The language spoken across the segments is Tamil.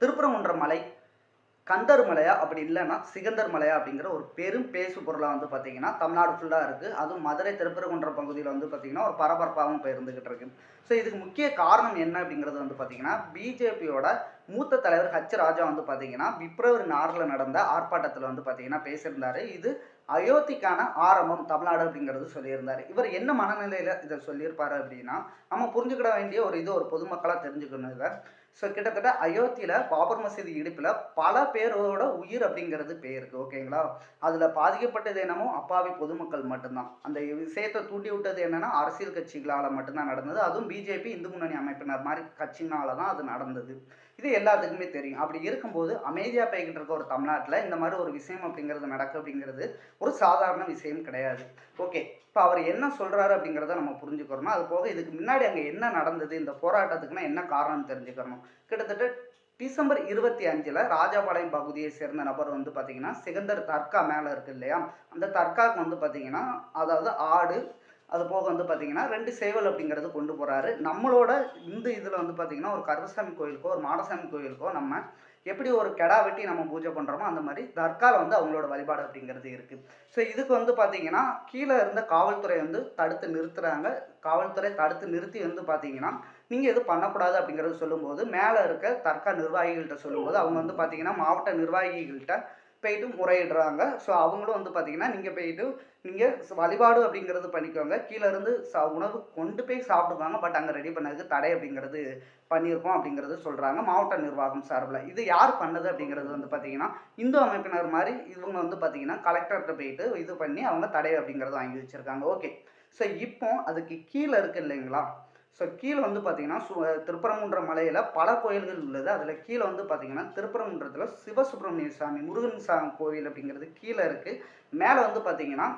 திருப்பரங்குன்ற மலை கந்தர் மலையா அப்படி இல்லைன்னா சிகந்தர் மலையா அப்படிங்கிற ஒரு பெரும் பேசு பொருளாக வந்து பார்த்தீங்கன்னா தமிழ்நாடு ஃபுல்லாக இருக்குது அதுவும் மதுரை திருப்பரங்குன்ற பகுதியில் வந்து பார்த்தீங்கன்னா ஒரு பரபரப்பாகவும் இப்போ இருந்துகிட்டு இருக்கு. ஸோ இதுக்கு முக்கிய காரணம் என்ன அப்படிங்கிறது வந்து பார்த்தீங்கன்னா பிஜேபியோட மூத்த தலைவர் ஹச் ராஜா வந்து பார்த்தீங்கன்னா பிப்ரவரி நாறில் நடந்த ஆர்ப்பாட்டத்தில் வந்து பார்த்தீங்கன்னா பேசியிருந்தாரு. இது அயோத்திக்கான ஆரம்பம் தமிழ்நாடு அப்படிங்கிறது சொல்லியிருந்தார். இவர் என்ன மனநிலையில் இதை சொல்லியிருப்பாரு அப்படின்னா நம்ம புரிஞ்சுக்கிட வேண்டிய ஒரு இது ஒரு பொதுமக்களாக தெரிஞ்சுக்கணும் இதை. ஸோ கிட்டத்தட்ட அயோத்தியில் பாபர் மசீதி இடிப்பில் பல பேரோட உயிர் அப்படிங்கிறது பேருக்கு ஓகேங்களா? அதில் பாதிக்கப்பட்டது என்னமோ அப்பாவி பொதுமக்கள் மட்டும்தான். அந்த விஷயத்தை தூண்டி விட்டது என்னன்னா அரசியல் கட்சிகளால் மட்டும்தான் நடந்தது. அதுவும் பிஜேபி இந்து முன்னணி அமைப்பினர் மாதிரி கட்சினால தான் அது நடந்தது. இது எல்லாத்துக்குமே தெரியும். அப்படி இருக்கும்போது அமைதியாக போய்கிட்டு இருக்க ஒரு தமிழ்நாட்டில் இந்த மாதிரி ஒரு விஷயம் அப்படிங்கிறது நடக்கு அப்படிங்கிறது ஒரு சாதாரண விஷயம் கிடையாது. ஓகே இப்போ அவர் என்ன சொல்கிறாரு அப்படிங்கிறத நம்ம புரிஞ்சுக்கிறோம் அது போக இதுக்கு முன்னாடி அங்கே என்ன நடந்தது இந்த போராட்டத்துக்குன்னா என்ன காரணம் தெரிஞ்சுக்கிறணும் கிட்டத்தட்ட டிசம்பர் இருபத்தி அஞ்சில் ராஜாபாளையம் பகுதியை சேர்ந்த நபர் வந்து பார்த்தீங்கன்னா சிகந்தர் தர்கா மேலே இருக்கு இல்லையா? அந்த தர்காவுக்கு வந்து பார்த்தீங்கன்னா அதாவது ஆடு அது போக வந்து பார்த்தீங்கன்னா ரெண்டு சேவல் அப்படிங்கிறது கொண்டு போகிறாரு நம்மளோட இந்த இதில் வந்து பார்த்தீங்கன்னா ஒரு கருப்பசாமி கோயிலுக்கோ ஒரு மாடசாமி கோயிலுக்கோ நம்ம எப்படி ஒரு கெடா வெட்டி நம்ம பூஜை பண்ணுறோமோ அந்த மாதிரி தர்காவில் வந்து அவங்களோட வழிபாடு அப்படிங்கிறது இருக்குது ஸோ இதுக்கு வந்து பார்த்தீங்கன்னா கீழே இருந்த காவல்துறை வந்து தடுத்து நிறுத்துகிறாங்க காவல்துறை தடுத்து நிறுத்தி வந்து பார்த்தீங்கன்னா நீங்கள் எதுவும் பண்ணக்கூடாது அப்படிங்கிறது சொல்லும்போது மேலே இருக்க தர்கா நிர்வாகிகள்கிட்ட சொல்லும்போது அவங்க வந்து பார்த்தீங்கன்னா மாவட்ட நிர்வாகிகள்கிட்ட போயிட்டு முறையிடுறாங்க. ஸோ அவங்களும் வந்து பார்த்தீங்கன்னா நீங்கள் போயிட்டு நீங்கள் வழிபாடு அப்படிங்கிறது பண்ணிக்கோங்க. கீழே இருந்து ச உணவு கொண்டு போய் சாப்பிடுவாங்க. பட் அங்கே ரெடி பண்ணதுக்கு தடை அப்படிங்கிறது பண்ணியிருக்கோம் அப்படிங்கிறது சொல்கிறாங்க மாவட்ட நிர்வாகம் சார்பில். இது யார் பண்ணது அப்படிங்கிறது வந்து பார்த்தீங்கன்னா இந்து அமைப்பினர் மாதிரி இவங்க வந்து பார்த்தீங்கன்னா கலெக்டர்கிட்ட போயிட்டு இது பண்ணி அவங்க தடை அப்படிங்கிறது வாங்கி வச்சுருக்காங்க. ஓகே ஸோ இப்போ அதுக்கு கீழே இருக்கு இல்லைங்களா? ஸோ கீழே வந்து பார்த்தீங்கன்னா சு திருப்பரங்குன்ற மலையில் பல கோயில்கள் உள்ளது. அதில் கீழே வந்து பார்த்தீங்கன்னா திருப்பரங்குன்றத்தில் சிவசுப்பிரமணிய சாமி முருகன் சாமி கோவில் அப்படிங்கிறது கீழே இருக்குது மேலே வந்து பார்த்தீங்கன்னா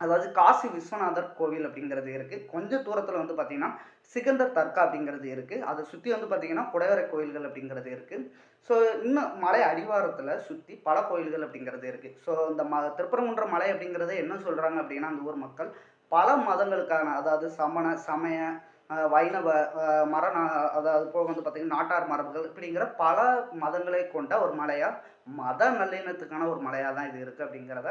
அதாவது காசி விஸ்வநாதர் கோவில் அப்படிங்கிறது இருக்குது கொஞ்சம் தூரத்தில் வந்து பார்த்தீங்கன்னா சிகந்தர் தர்கா அப்படிங்கிறது இருக்குது அதை சுற்றி வந்து பார்த்தீங்கன்னா குடைவரை கோயில்கள் அப்படிங்கிறது இருக்குது ஸோ இன்னும் மலை அடிவாரத்தில் சுற்றி பல கோயில்கள் அப்படிங்கிறது இருக்குது ஸோ இந்த ம திருப்பரங்குன்ற மலை அப்படிங்கிறத என்ன சொல்கிறாங்க அப்படின்னா அந்த ஊர் மக்கள் பல மதங்களுக்கான அதாவது சமண சமய வைணவ மரண அதாவது போக வந்து பார்த்திங்கன்னா நாட்டார் மரபுகள் இப்படிங்கிற பல மதங்களை கொண்ட ஒரு மலையாக மத நல்லிணத்துக்கான ஒரு மலையாக தான் இது இருக்குது அப்படிங்கிறத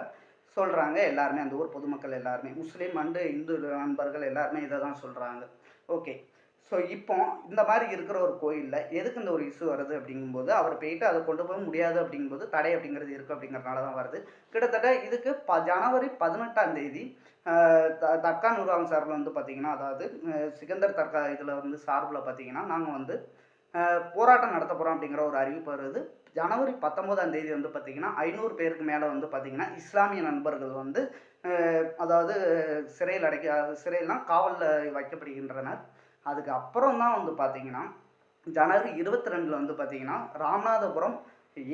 சொல்கிறாங்க எல்லாருமே அந்த ஊர் பொதுமக்கள் எல்லாருமே. முஸ்லீம் அண்டு இந்து நண்பர்கள் எல்லாருமே இதை தான் சொல்கிறாங்க ஓகே. ஸோ இப்போ இந்த மாதிரி இருக்கிற ஒரு கோயிலில் எதுக்கு இந்த ஒரு இஷ்யூ வருது அப்படிங்கும்போது அவர் போயிட்டு அதை கொண்டு போக முடியாது அப்படிங்கும்போது தடை அப்படிங்கிறது இருக்குது அப்படிங்கிறதுனால தான் வருது. கிட்டத்தட்ட இதுக்கு ப ஜனவரி பதினெட்டாம் தேதி த தர்கா நூறாம் சார்பில் வந்து பார்த்திங்கன்னா அதாவது சிகந்தர் தர்கா இதில் வந்து சார்பில் பார்த்தீங்கன்னா நாங்கள் வந்து போராட்டம் நடத்த போகிறோம் அப்படிங்கிற ஒரு அறிவிப்பு வருது. ஜனவரி பத்தொம்போதாம் தேதி வந்து பார்த்திங்கன்னா ஐநூறு பேருக்கு மேலே வந்து பார்த்திங்கன்னா இஸ்லாமிய நண்பர்கள் வந்து அதாவது சிறையில் அடைக்க சிறையெல்லாம் காவலில் வைக்கப்படுகின்றனர். அதுக்கு அப்புறம் தான் வந்து பார்த்திங்கன்னா ஜனவரி இருபத்தி ரெண்டில் வந்து பார்த்தீங்கன்னா ராமநாதபுரம்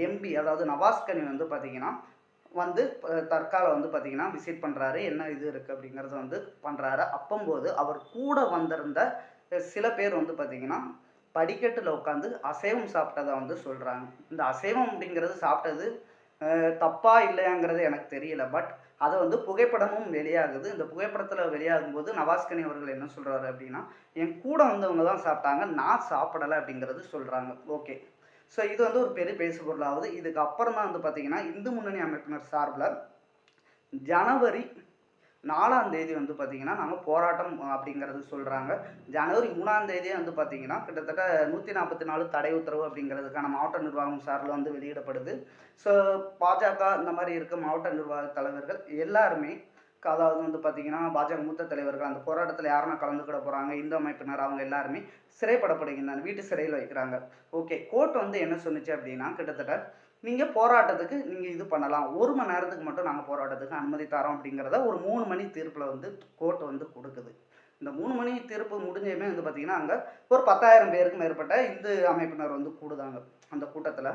எம்பி அதாவது நவாஸ்கனி வந்து பார்த்திங்கன்னா வந்து தற்கால வந்து பார்த்திங்கன்னா விசிட் பண்ணுறாரு என்ன இது இருக்குது அப்படிங்கிறத வந்து பண்ணுறாரு அப்பம்போது அவர் கூட வந்திருந்த சில பேர் வந்து பார்த்திங்கன்னா படிக்கட்டில் உட்காந்து அசைவம் சாப்பிட்டதை வந்து சொல்கிறாங்க இந்த அசைவம் அப்படிங்கிறது சாப்பிட்டது தப்பா இல்லையாங்கிறது எனக்கு தெரியல. பட் அதை வந்து புகைப்படமும் வெளியாகுது. இந்த புகைப்படத்தில் வெளியாகும்போது நவாஸ்கனி அவர்கள் என்ன சொல்கிறாரு அப்படின்னா என் கூட வந்தவங்க தான் சாப்பிட்டாங்க நான் சாப்பிடலை அப்படிங்கிறது சொல்கிறாங்க ஓகே. ஸோ இது வந்து ஒரு பெரிய பேசுபொருளாகுது இதுக்கு அப்புறம் தான் வந்து பார்த்தீங்கன்னா இந்து முன்னணி அமைப்பினர் சார்பில் ஜனவரி நாலாம் தேதி வந்து பார்த்தீங்கன்னா நாங்கள் போராட்டம் அப்படிங்கிறது சொல்கிறாங்க ஜனவரி மூணாம் தேதி வந்து பார்த்தீங்கன்னா கிட்டத்தட்ட நூற்றி நாற்பத்தி நாலு தடை உத்தரவு அப்படிங்கிறதுக்கான மாவட்ட நிர்வாகம் சார்பில் வந்து வெளியிடப்படுது. ஸோ பாஜக இந்த மாதிரி இருக்க மாவட்ட நிர்வாக தலைவர்கள் எல்லாருமே அதாவது வந்து பார்த்தீங்கன்னா பாஜக மூத்த தலைவர்கள் அந்த போராட்டத்தில் யாரெல்லாம் கலந்துக்கிட போகிறாங்க இந்து அமைப்பினர் அவங்க எல்லாருமே சிறைப்படப்படுகின்றனர் வீட்டு சிறையில் வைக்கிறாங்க. ஓகே கோர்ட் வந்து என்ன சொன்னுச்சு அப்படின்னா கிட்டத்தட்ட நீங்கள் போராட்டத்துக்கு நீங்கள் இது பண்ணலாம். ஒரு மணி நேரத்துக்கு மட்டும் நாங்கள் போராட்டத்துக்கு அனுமதி தரோம் அப்படிங்கிறத ஒரு மூணு மணி தீர்ப்பில் வந்து கோர்ட் வந்து கொடுக்குது. இந்த மூணு மணி தீர்ப்பு முடிஞ்சதுமே வந்து பார்த்திங்கன்னா அங்கே ஒரு பத்தாயிரம் பேருக்கு மேற்பட்ட இந்து அமைப்பினர் வந்து கூடுதாங்க. அந்த கூட்டத்தில்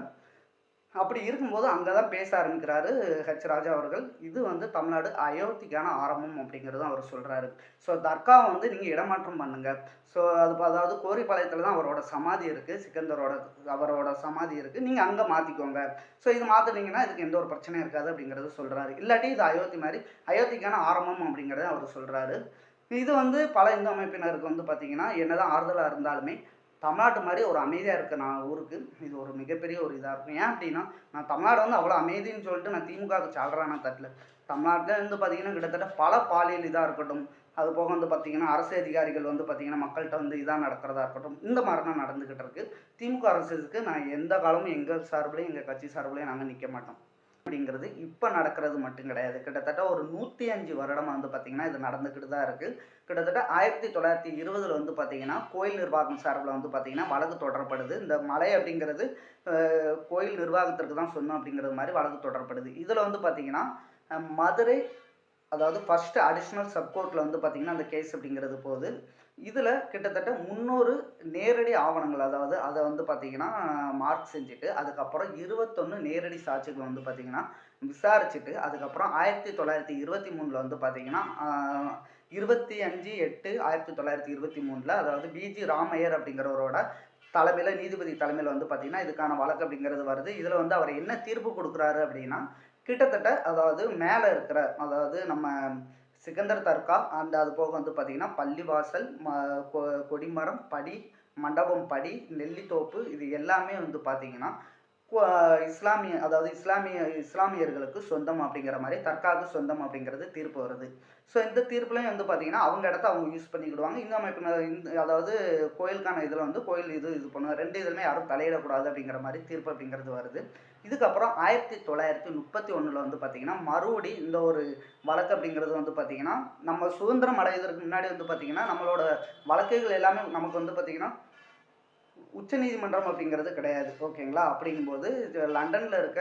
அப்படி இருக்கும்போது அங்கே தான் பேச ஆரம்பிக்கிறாரு ஹெச் ராஜா அவர்கள். இது வந்து தமிழ்நாடு அயோத்திக்கான ஆரம்பம் அப்படிங்கிறது அவர் சொல்கிறாரு ஸோ தர்காவை வந்து நீங்கள் இடமாற்றம் பண்ணுங்கள் ஸோ அது அதாவது கோரிப்பாளையத்தில் தான் அவரோட சமாதி இருக்குது சிக்கந்தரோட அவரோட சமாதி இருக்குது நீங்கள் அங்கே மாற்றிக்கோங்க ஸோ இது மாற்றினீங்கன்னா இதுக்கு எந்த ஒரு பிரச்சனையும் இருக்காது அப்படிங்கிறது சொல்கிறாரு இல்லாட்டி இது அயோத்தி மாதிரி அயோத்திக்கான ஆரம்பம் அப்படிங்கிறத அவர் சொல்கிறாரு இது வந்து பல இந்து அமைப்பினருக்கு வந்து பார்த்திங்கன்னா என்னதான் ஆறுதலாக இருந்தாலுமே தமிழ்நாட்டு மாதிரி ஒரு அமைதியாக இருக்க நான் ஊருக்கு. இது ஒரு மிகப்பெரிய ஒரு இதாக இருக்கும். ஏன் அப்படின்னா நான் தமிழ்நாடு வந்து அவ்வளோ அமைதின்னு சொல்லிட்டு நான் திமுகவுக்கு சாடுறேன் நான் தட்டில். தமிழ்நாட்டில் வந்து பார்த்தீங்கன்னா கிட்டத்தட்ட பல பாலியல் இதாக இருக்கட்டும். அது போக வந்து பார்த்தீங்கன்னா அரசு அதிகாரிகள் வந்து பார்த்திங்கன்னா மக்கள்கிட்ட வந்து இதாக நடக்கிறதா இருக்கட்டும். இந்த மாதிரிலாம் நடந்துக்கிட்டு இருக்குது திமுக அரசுக்கு நான் எந்த காலமும் எங்கள் சார்பிலையும் எங்கள் கட்சி சார்பிலையும் நாங்கள் நிற்க மாட்டோம். அப்படிங்கிறது இப்போ நடக்கிறது மட்டும் கிடையாது. கிட்டத்தட்ட ஒரு நூற்றி அஞ்சு வருடமாக வந்து பார்த்திங்கன்னா இது நடந்துக்கிட்டு தான் இருக்குது கிட்டத்தட்ட ஆயிரத்தி தொள்ளாயிரத்தி இருபதில் வந்து பார்த்திங்கன்னா கோயில் நிர்வாகம் சார்பில் வந்து பார்த்திங்கன்னா வழக்கு தொடரப்படுது. இந்த மலை அப்படிங்கிறது கோயில் நிர்வாகத்திற்கு தான் சொன்னோம் அப்படிங்கிறது மாதிரி வழக்கு தொடரப்படுது. இதில் வந்து பார்த்திங்கன்னா மதுரை அதாவது ஃபர்ஸ்ட் அடிஷ்னல் சப்கோர்ட்டில் வந்து பார்த்திங்கன்னா அந்த கேஸ் அப்படிங்கிறது போகுது. இதில் கிட்டத்தட்ட முந்நூறு நேரடி ஆவணங்கள் அதாவது அதை வந்து பார்த்திங்கன்னா மார்க் செஞ்சுட்டு அதுக்கப்புறம் இருபத்தொன்று நேரடி சாட்சிகள் வந்து பார்த்திங்கன்னா விசாரிச்சுட்டு அதுக்கப்புறம் ஆயிரத்தி தொள்ளாயிரத்தி இருபத்தி மூணில் வந்து பார்த்திங்கன்னா இருபத்தி அஞ்சு எட்டு ஆயிரத்தி தொள்ளாயிரத்தி இருபத்தி மூணில் அதாவது பிஜி ராமையர் அப்படிங்கிறவரோட தலைமையில் நீதிபதி தலைமையில் வந்து பார்த்திங்கன்னா இதுக்கான வழக்கு அப்படிங்கிறது வருது. இதில் வந்து அவர் என்ன தீர்ப்பு கொடுக்குறாரு அப்படின்னா கிட்டத்தட்ட அதாவது மேலே இருக்கிற அதாவது நம்ம சிக்கந்தர் தர்கா அண்ட் அது போக வந்து பார்த்திங்கன்னா பள்ளிவாசல் ம கொ- கொடிமரம் படி மண்டபம் படி நெல்லித்தோப்பு இது எல்லாமே வந்து பார்த்திங்கன்னா இஸ்லாமிய அதாவது இஸ்லாமிய இஸ்லாமியர்களுக்கு சொந்தம் அப்படிங்கிற மாதிரி தர்காவுக்கு சொந்தம் அப்படிங்கிறது தீர்ப்பு வருது. ஸோ இந்த தீர்ப்புலையும் வந்து பார்த்தீங்கன்னா அவங்க இடத்த அவங்க யூஸ் பண்ணிக்கிடுவாங்க. இந்த அமைப்பு இந்த அதாவது கோயிலுக்கான இதில் வந்து கோயில் இது இது பண்ணுவாங்க. ரெண்டு இதுலையுமே யாரும் தலையிடக்கூடாது அப்படிங்கிற மாதிரி தீர்ப்பு அப்படிங்கிறது வருது. இதுக்கப்புறம் ஆயிரத்தி தொள்ளாயிரத்தி முப்பத்தி ஒன்றில் வந்து பார்த்திங்கன்னா மறுபடி இந்த ஒரு வழக்கு அப்படிங்கிறது வந்து பார்த்திங்கன்னா நம்ம சுதந்திரம் அடைவதற்கு முன்னாடி வந்து பார்த்திங்கன்னா நம்மளோட வழக்குகள் எல்லாமே நமக்கு வந்து பார்த்திங்கன்னா உச்சநீதிமன்றம் அப்படிங்கிறது கிடையாது ஓகேங்களா? அப்படிங்கும்போது லண்டனில் இருக்க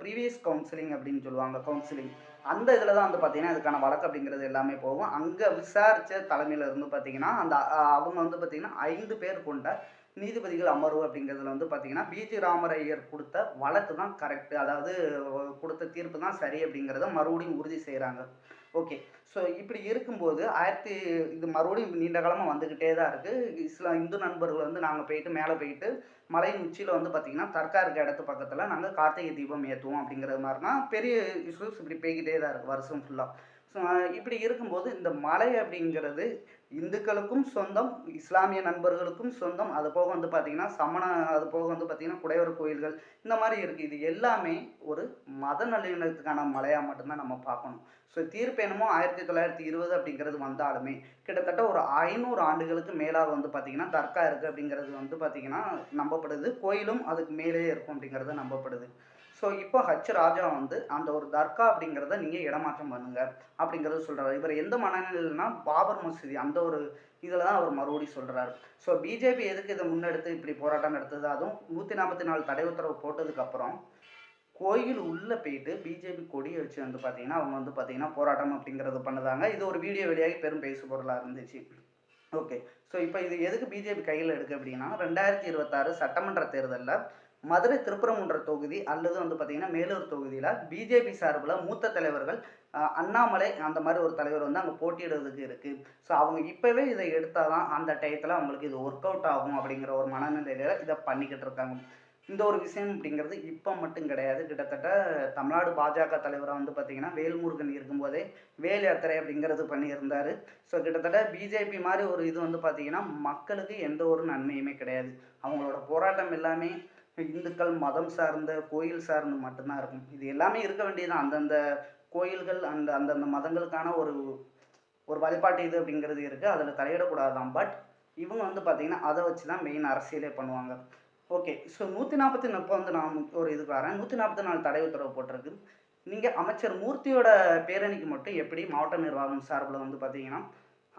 ப்ரீவியஸ் கவுன்சிலிங் அப்படின்னு சொல்லுவாங்க கவுன்சிலிங் அந்த இதில் தான் வந்து பார்த்தீங்கன்னா இதுக்கான வழக்கு அப்படிங்கிறது எல்லாமே போகும். அங்கே விசாரித்த தலைமையில் இருந்து பார்த்தீங்கன்னா அந்த அவங்க வந்து பார்த்தீங்கன்னா ஐந்து பேர் கொண்ட நீதிபதிகள் அமர்வு அப்படிங்கிறதுல வந்து பார்த்தீங்கன்னா பிஜி ராமரையர் கொடுத்த வழக்கு தான் கரெக்டு அதாவது கொடுத்த தீர்ப்பு தான் சரி அப்படிங்கிறத மறுபடியும் உறுதி செய்கிறாங்க ஓகே ஸோ இப்படி இருக்கும்போது ஆயிரத்தி இது மறுபடியும் நீண்ட காலமாக வந்துக்கிட்டே தான் இருக்குது இஸ்லாம் இந்து நண்பர்கள் வந்து நாங்கள் போயிட்டு மேலே போயிட்டு மலையின் உச்சியில் வந்து பார்த்திங்கன்னா தர்கா இருக்க இடத்து பக்கத்தில் நாங்கள் கார்த்திகை தீபம் ஏற்றுவோம் அப்படிங்கிற மாதிரினா பெரிய இஷ்யூஸ் இப்படி போய்கிட்டே தான் இருக்குது வருஷம் ஃபுல்லாக ஸோ இப்படி இருக்கும்போது இந்த மலை அப்படிங்கிறது இந்துக்களுக்கும் சொந்தம் இஸ்லாமிய நண்பர்களுக்கும் சொந்தம். அது போக வந்து பார்த்திங்கன்னா சமண அது போக வந்து பார்த்திங்கன்னா குடைவர் கோயில்கள் இந்த மாதிரி இருக்குது இது எல்லாமே ஒரு மத நல்லிணத்துக்கான மலையாக மட்டும்தான் நம்ம பார்க்கணும். ஸோ தீர்ப்பு என்னமோ ஆயிரத்தி தொள்ளாயிரத்தி இருபது அப்படிங்கிறது வந்தாலுமே கிட்டத்தட்ட ஒரு ஐநூறு ஆண்டுகளுக்கு மேலாக வந்து பார்த்திங்கன்னா தர்கா இருக்குது அப்படிங்கிறது வந்து பார்த்திங்கன்னா நம்பப்படுது. கோயிலும் அதுக்கு மேலேயே இருக்கும் அப்படிங்கிறது நம்பப்படுது. ஸோ இப்போ ஹச் ராஜா வந்து அந்த ஒரு தர்கா அப்படிங்கிறத நீங்கள் இடமாற்றம் பண்ணுங்க அப்படிங்கிறது சொல்கிறாரு இவர் எந்த மனநிலையில்னா பாபர் மசூதி அந்த ஒரு இதில் தான் அவர் மறுபடியும் சொல்கிறார் ஸோ பிஜேபி எதுக்கு இதை முன்னெடுத்து இப்படி போராட்டம் நடத்துது? அதுவும் நூற்றி நாற்பத்தி நாலு தடை உத்தரவு போட்டதுக்கப்புறம் கோயில் உள்ளே போயிட்டு பிஜேபி கொடியை வச்சு வந்து பார்த்தீங்கன்னா அவங்க வந்து பார்த்தீங்கன்னா போராட்டம் அப்படிங்கிறது பண்ணுதாங்க. இது ஒரு வீடியோ வெளியாகி பெரும் பேசு பொருளாக இருந்துச்சு. ஓகே ஸோ இப்போ இது எதுக்கு பிஜேபி கையில் எடுக்கு அப்படின்னா ரெண்டாயிரத்தி இருபத்தாறு சட்டமன்ற தேர்தலில் மதுரை திருப்பரங்குன்ற தொகுதி அல்லது வந்து பார்த்திங்கன்னா மேலூர் தொகுதியில் பிஜேபி சார்பில் மூத்த தலைவர்கள் அண்ணாமலை அந்த மாதிரி ஒரு தலைவர் வந்து அங்கே போட்டியிடுறதுக்கு இருக்குது ஸோ அவங்க இப்போவே இதை எடுத்தால் தான் அந்த டயத்தில் அவங்களுக்கு இது ஒர்க் அவுட் ஆகும் அப்படிங்கிற ஒரு மனநிலையில் இதை பண்ணிக்கிட்டு இருக்காங்க. இந்த ஒரு விஷயம் அப்படிங்கிறது இப்போ மட்டும் கிடையாது. கிட்டத்தட்ட தமிழ்நாடு பாஜக தலைவராக வந்து பார்த்தீங்கன்னா வேல்முருகன் இருக்கும்போதே வேல் யாத்திரை அப்படிங்கிறது பண்ணியிருந்தார். ஸோ கிட்டத்தட்ட பிஜேபி மாதிரி ஒரு இது வந்து பார்த்தீங்கன்னா மக்களுக்கு எந்த ஒரு நன்மையுமே கிடையாது. அவங்களோட போராட்டம் எல்லாமே இந்துக்கள் மதம் சார்ந்த கோயில் சார்ந்து மட்டும்தான் இருக்கும். இது எல்லாமே இருக்க வேண்டியது அந்தந்த கோயில்கள் அந்த அந்தந்த மதங்களுக்கான ஒரு ஒரு வழிபாட்டு இது அப்படிங்கிறது இருக்குது அதில் தலையிடக்கூடாதான் பட் இவங்க வந்து பார்த்தீங்கன்னா அதை வச்சு தான் மெயின் அரசியலே பண்ணுவாங்க. ஓகே ஸோ நூற்றி நாற்பத்தி இப்போ வந்து நான் ஒரு இதுக்கு வரேன். நூற்றி நாற்பத்தி நாலு தடை உத்தரவு போட்டிருக்கு. நீங்கள் அமைச்சர் மூர்த்தியோட பேரணிக்கு மட்டும் எப்படி மாவட்ட நிர்வாகம் சார்பில் வந்து பார்த்தீங்கன்னா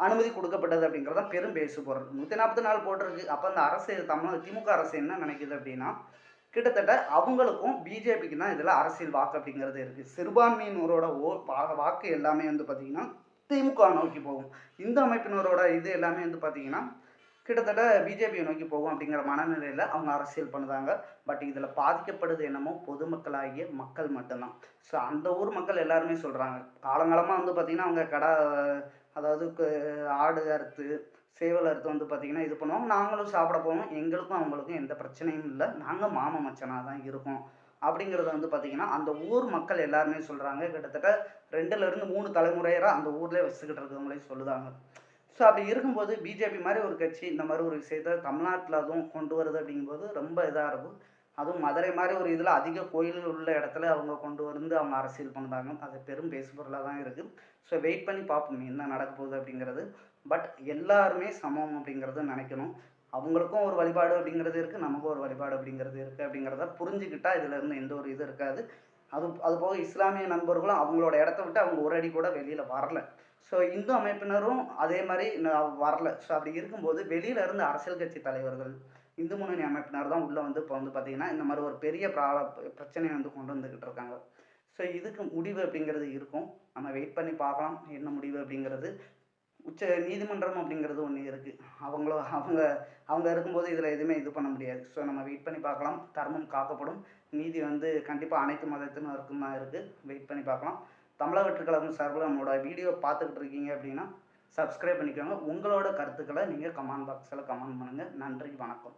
அனுமதி கொடுக்கப்பட்டது அப்படிங்கிறது தான் பெரும் பேசு பொருள். நூற்றி நாற்பத்தி நாலு போட்டிருக்கு. அப்போ அந்த அரசு தமிழ் திமுக அரசு என்ன நினைக்குது அப்படின்னா கிட்டத்தட்ட அவங்களுக்கும் பிஜேபிக்கு தான் இதில் அரசியல் வாக்கு அப்படிங்கிறது இருக்குது சிறுபான்மையினரோட ஓ வாக்கு எல்லாமே வந்து பார்த்திங்கன்னா திமுக நோக்கி போகும். இந்து அமைப்பினரோட இது எல்லாமே வந்து பார்த்திங்கன்னா கிட்டத்தட்ட பிஜேபியை நோக்கி போகும் அப்படிங்கிற மனநிலையில் அவங்க அரசியல் பண்ணுதாங்க. பட் இதில் பாதிக்கப்படுது என்னமோ பொதுமக்களாகிய மக்கள் மட்டும்தான். ஸோ அந்த ஊர் மக்கள் எல்லாருமே சொல்கிறாங்க காலங்காலமாக வந்து பார்த்திங்கன்னா அவங்க கடை அதாவது ஆடு அறுத்து சேவல் அறுத்து வந்து பார்த்திங்கன்னா இது பண்ணுவாங்க நாங்களும் சாப்பிட போவோம். எங்களுக்கும் அவங்களுக்கும் எந்த பிரச்சனையும் இல்லை. நாங்கள் மாம மச்சனாக தான் இருக்கோம். அப்படிங்கிறத வந்து பார்த்திங்கன்னா அந்த ஊர் மக்கள் எல்லாருமே சொல்கிறாங்க கிட்டத்தட்ட ரெண்டுலேருந்து மூணு தலைமுறையராக அந்த ஊர்லேயே வச்சுக்கிட்டு இருக்கவங்களே சொல்லுதாங்க. ஸோ அப்படி இருக்கும்போது பிஜேபி மாதிரி ஒரு கட்சி இந்த மாதிரி ஒரு விஷயத்த தமிழ்நாட்டில் அதுவும் கொண்டு வருது அப்படிங்கும்போது ரொம்ப இதாக இருக்கும். அதுவும் மதுரை மாதிரி ஒரு இதில் அதிக கோயில்கள் உள்ள இடத்துல அவங்க கொண்டு வந்து அவங்க அரசியல் பண்ணுறாங்க அது பெரும் பேசுபொருளாக தான் இருக்குது ஸோ வெயிட் பண்ணி பார்ப்போம் என்ன நடக்க போகுது அப்படிங்கிறது. பட் எல்லாருமே சமம் அப்படிங்கிறத நினைக்கணும். அவங்களுக்கும் ஒரு வழிபாடு அப்படிங்கிறது இருக்குது நமக்கும் ஒரு வழிபாடு அப்படிங்கிறது இருக்குது அப்படிங்கிறத புரிஞ்சுக்கிட்டா இதுலேருந்து எந்த ஒரு இது இருக்காது. அது அது போக இஸ்லாமிய நண்பர்களும் அவங்களோட இடத்த விட்டு அவங்க ஒரு அடி கூட வெளியில் வரல. ஸோ இந்து அமைப்பினரும் அதே மாதிரி வரல. ஸோ அப்படி இருக்கும்போது வெளியில இருந்து அரசியல் கட்சி தலைவர்கள் இந்து முன்னணி அமைப்பினர் தான் உள்ளே வந்து இப்போ வந்து பார்த்தீங்கன்னா இந்த மாதிரி ஒரு பெரிய ப்ராப்ளம் பிரச்சனையை வந்து கொண்டு வந்துக்கிட்டு இருக்காங்க. ஸோ இதுக்கு முடிவு அப்படிங்கிறது இருக்கும். நம்ம வெயிட் பண்ணி பார்க்கலாம். என்ன முடிவு அப்படிங்கிறது. உச்ச நீதிமன்றம் அப்படிங்கிறது ஒன்று இருக்குது அவங்களோ அவங்க அவங்க இருக்கும்போது இதில் எதுவுமே இது பண்ண முடியாது. ஸோ நம்ம வெயிட் பண்ணி பார்க்கலாம். தர்மம் காக்கப்படும். நீதி வந்து கண்டிப்பாக அனைத்து மதத்தினருக்கும் தான் இருக்குது வெயிட் பண்ணி பார்க்கலாம். தமிழக வெற்றிக்கழகம் சார்பில் நம்மளோட வீடியோ பார்த்துக்கிட்டு இருக்கீங்க அப்படின்னா சப்ஸ்கிரைப் பண்ணிக்கோங்க. உங்களோட கருத்துக்களை நீங்கள் கமெண்ட் பாக்ஸில் கமெண்ட் பண்ணுங்கள் நன்றி வணக்கம்.